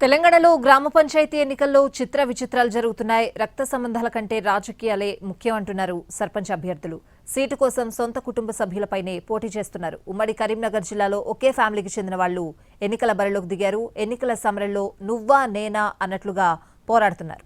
తెలంగాణలో గ్రామ పంచాయతీ ఎన్నికల్లో చిత్ర విచిత్రాలు జరుగుతున్నాయి. రక్త సంబంధాల కంటే రాజకీయాలే ముఖ్యం అంటున్నారు సర్పంచ్ అభ్యర్థులు. సీటు కోసం సొంత కుటుంబ సభ్యులపైనే పోటీ చేస్తున్నారు. ఉమ్మడి కరీంనగర్ జిల్లాలో ఒకే ఫ్యామిలీకి చెందిన వాళ్ళు ఎన్నికల బరిలోకి దిగారు. ఎన్నికల సమరంలో నువ్వా నేనా అన్నట్లుగా పోరాడుతున్నారు.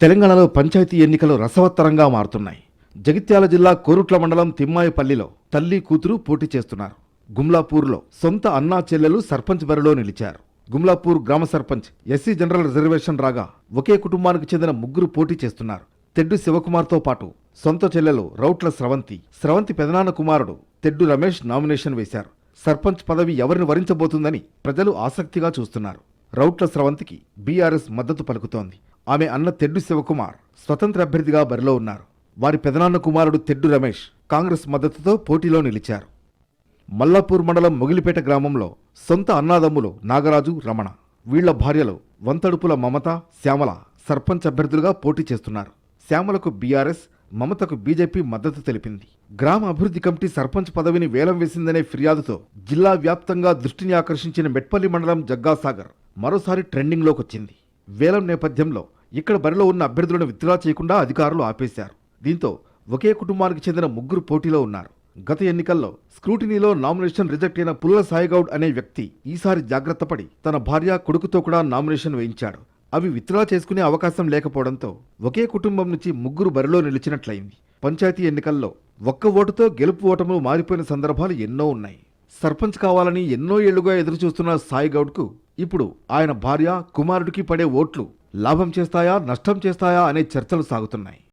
తెలంగాణలో పంచాయతీ ఎన్నికలు రసవత్తరంగా మారుతున్నాయి. జగిత్యాల జిల్లా కోరుట్ల మండలం తిమ్మాయిపల్లిలో తల్లి కూతురు పోటీ చేస్తున్నారు. గుమ్లాపూర్లో సొంత అన్నా చెల్లెలు సర్పంచ్ బరిలో నిలిచారు. గుమ్లాపూర్ గ్రామ సర్పంచ్ ఎస్సీ జనరల్ రిజర్వేషన్ రాగా ఒకే కుటుంబానికి చెందిన ముగ్గురు పోటీ చేస్తున్నారు. తెడ్డు శివకుమార్తో పాటు సొంత చెల్లెలు రౌట్ల స్రవంతి స్రవంతి పెదనాన్న కుమారుడు తెడ్డు రమేష్ నామినేషన్ వేశారు. సర్పంచ్ పదవి ఎవరిని వరించబోతుందని ప్రజలు ఆసక్తిగా చూస్తున్నారు. రౌట్ల స్రవంతికి బీఆర్ఎస్ మద్దతు పలుకుతోంది. ఆమె అన్న తెడ్డు శివకుమార్ స్వతంత్ర అభ్యర్థిగా బరిలో ఉన్నారు. వారి పెదనాన్న కుమారుడు తెడ్డు రమేష్ కాంగ్రెస్ మద్దతుతో పోటీలో నిలిచారు. మల్లాపూర్ మండలం మొగిలిపేట గ్రామంలో సొంత అన్నాదమ్ములు నాగరాజు రమణ. వీళ్ళ భార్యలు వంతడుపుల మమత శ్యామల సర్పంచ్ అభ్యర్థులుగా పోటీ చేస్తున్నారు. శ్యామలకు బీఆర్ఎస్ మమతకు బీజేపీ మద్దతు తెలిపింది. గ్రామ అభివృద్ధి కమిటీ సర్పంచ్ పదవిని వేలం వేసిందనే ఫిర్యాదుతో జిల్లా వ్యాప్తంగా దృష్టిని ఆకర్షించిన మెట్పల్లి మండలం జగ్గాసాగర్ మరోసారి ట్రెండింగ్లోకొచ్చింది. వేలం నేపథ్యంలో ఇక్కడ బరిలో ఉన్న అభ్యర్థులను విత్డ్రా చేయకుండా అధికారులు ఆపేశారు. దీంతో ఒకే కుటుంబానికి చెందిన ముగ్గురు పోటీలో ఉన్నారు. గత ఎన్నికల్లో స్క్రూటినీలో నామినేషన్ రిజెక్ట్ అయిన పుల్ల సాయిగౌడ్ అనే వ్యక్తి ఈసారి జాగ్రత్తపడి తన భార్య కొడుకుతో కూడా నామినేషన్ వేయించాడు. అవి విత్డ్రా చేసుకునే అవకాశం లేకపోవడంతో ఒకే కుటుంబం నుంచి ముగ్గురు బరిలో నిలిచినట్లయింది. పంచాయతీ ఎన్నికల్లో ఒక్క ఓటుతో గెలుపు ఓటములు మారిపోయిన సందర్భాలు ఎన్నో ఉన్నాయి. సర్పంచ్ కావాలని ఎన్నో ఏళ్ళుగా ఎదురుచూస్తున్న సాయిగౌడ్కు ఇప్పుడు ఆయన భార్య కుమారుడికి పడే ఓట్లు లాభం చేస్తాయా నష్టం చేస్తాయా అనే చర్చలు సాగుతున్నాయి.